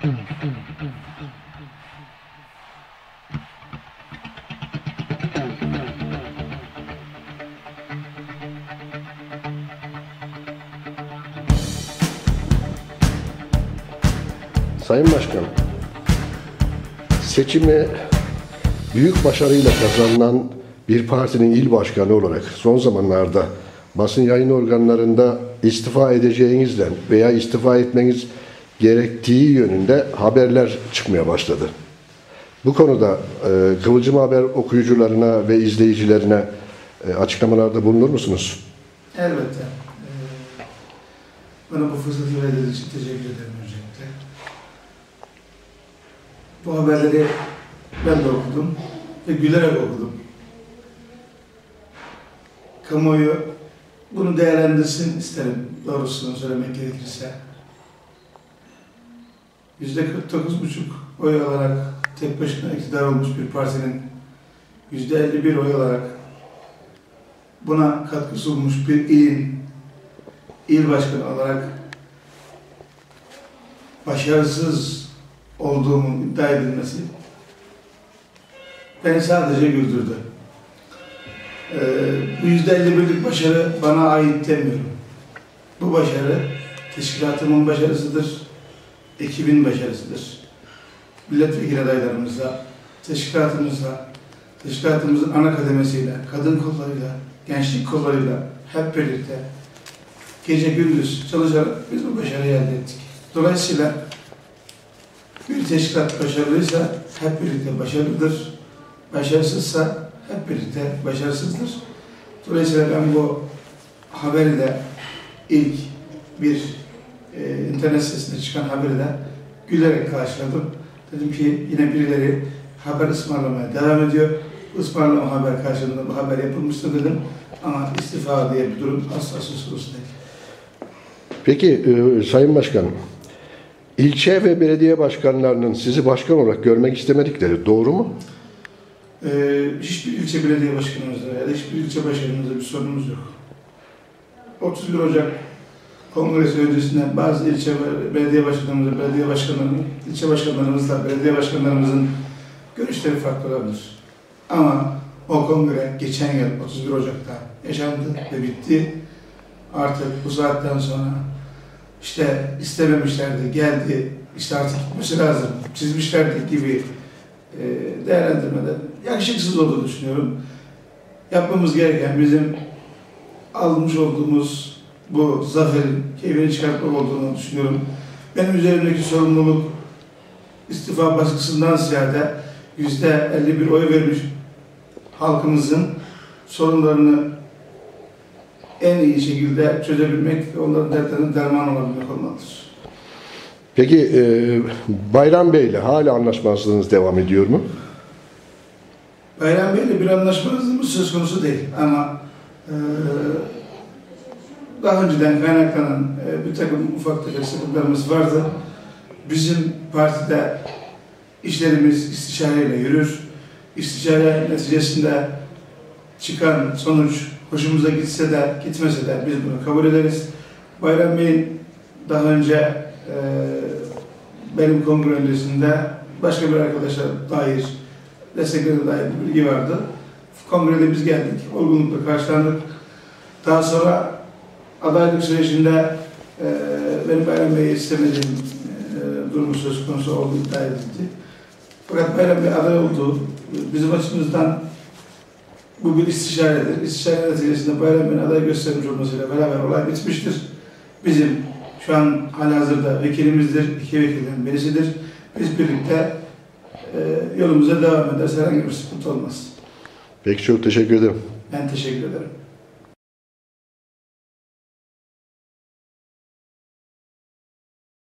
Sayın Başkan, seçimi büyük başarıyla kazanılan bir partinin il başkanı olarak son zamanlarda basın yayın organlarında istifa edeceğinizle veya istifa etmeniz gerektiği yönünde haberler çıkmaya başladı. Bu konuda e, Kıvılcım Haber okuyucularına ve izleyicilerine e, açıklamalarda bulunur musunuz? Elbette. Ee, bana bu fırsatı verdiğiniz için teşekkür ederim öncelikle. Bu haberleri ben de okudum ve gülerek okudum. Kamuoyu bunu değerlendirsin isterim doğrusunu söylemek gerekirse. Yüzde 49,5 oy alarak tek başına iktidar olmuş bir partinin yüzde 51 oy alarak buna katkı sunmuş bir ilin il başkanı olarak başarısız olduğumun iddia edilmesi beni sadece güldürdü. Ee, bu yüzde elli birlik başarı bana ait demiyorum. Bu başarı teşkilatımın başarısıdır, ekibin başarısıdır. Milletvekili adaylarımızla, teşkilatımızla, teşkilatımızın ana kademesiyle, kadın kollarıyla, gençlik kollarıyla hep birlikte gece gündüz çalışarak biz bu başarıyı elde ettik. Dolayısıyla bir teşkilat başarılıysa hep birlikte başarılıdır. Başarısızsa hep birlikte başarısızdır. Dolayısıyla ben bu haberi de ilk bir e, internet sitesinde çıkan haberi de gülerek karşıladım. Dedim ki yine birileri haber ısmarlamaya devam ediyor. Bu ısmarlama haber karşılığında bu haber yapılmıştır dedim. Ama istifa diye bir durum asla söz konusu değil. Peki e, Sayın Başkanım, ilçe ve belediye başkanlarının sizi başkan olarak görmek istemedikleri doğru mu? Ee, hiçbir ilçe belediye başkanımızda ya da hiçbir ilçe başkanımızda bir sorunumuz yok. 31 Ocak kongresi öncesinde bazı ilçe belediye başkanlarımızla, belediye başkanlarının, ilçe başkanlarımızla, belediye başkanlarımızın görüşleri farklı olabilir. Ama o kongre geçen yıl 31 Ocak'ta yaşandı ve bitti. Artık bu saatten sonra işte istememişlerdi, geldi, işte artık gitmesi lazım, çizmişlerdi gibi e, değerlendirmeden yakışıksız olduğunu düşünüyorum. Yapmamız gereken bizim almış olduğumuz bu zaferin keyfini çıkartmak olduğunu düşünüyorum. Benim üzerimdeki sorumluluk istifa baskısından ziyade yüzde 51 oy vermiş halkımızın sorunlarını en iyi şekilde çözebilmek ve onların dertlerine derman olabilmek olmalıdır. Peki e, Bayram Bey ile hala anlaşmazlığınız devam ediyor mu? Bayram Bey'le bir anlaşmamız söz konusu değil ama e, daha önceden kaynaklanan e, bir takım ufak tefek sıkıntılarımız vardı. Bizim partide işlerimiz istişareyle yürür. İstişare neticesinde çıkan sonuç hoşumuza gitse de gitmese de biz bunu kabul ederiz. Bayram Bey'in daha önce e, benim kongre öncesinde başka bir arkadaşa dair desteklerine dair bir bilgi vardı. Kongrede biz geldik, olgunlukla karşılandık. Daha sonra adaylık sürecinde e, benim Bayram Bey'i istemediğim e, durumu söz konusu olduğu iddia edildi. Fakat Bayram Bey aday oldu. Bizim açımızdan bu bir istişaredir. İstişare neticesinde Bayram Bey'in aday göstermiş olmasıyla beraber olay bitmiştir. Bizim şu an halihazırda vekilimizdir, iki vekilden birisidir. Biz birlikte e, yolumuza devam ederiz. Herhangi bir sıkıntı olmaz. Peki çok teşekkür ederim. Ben teşekkür ederim.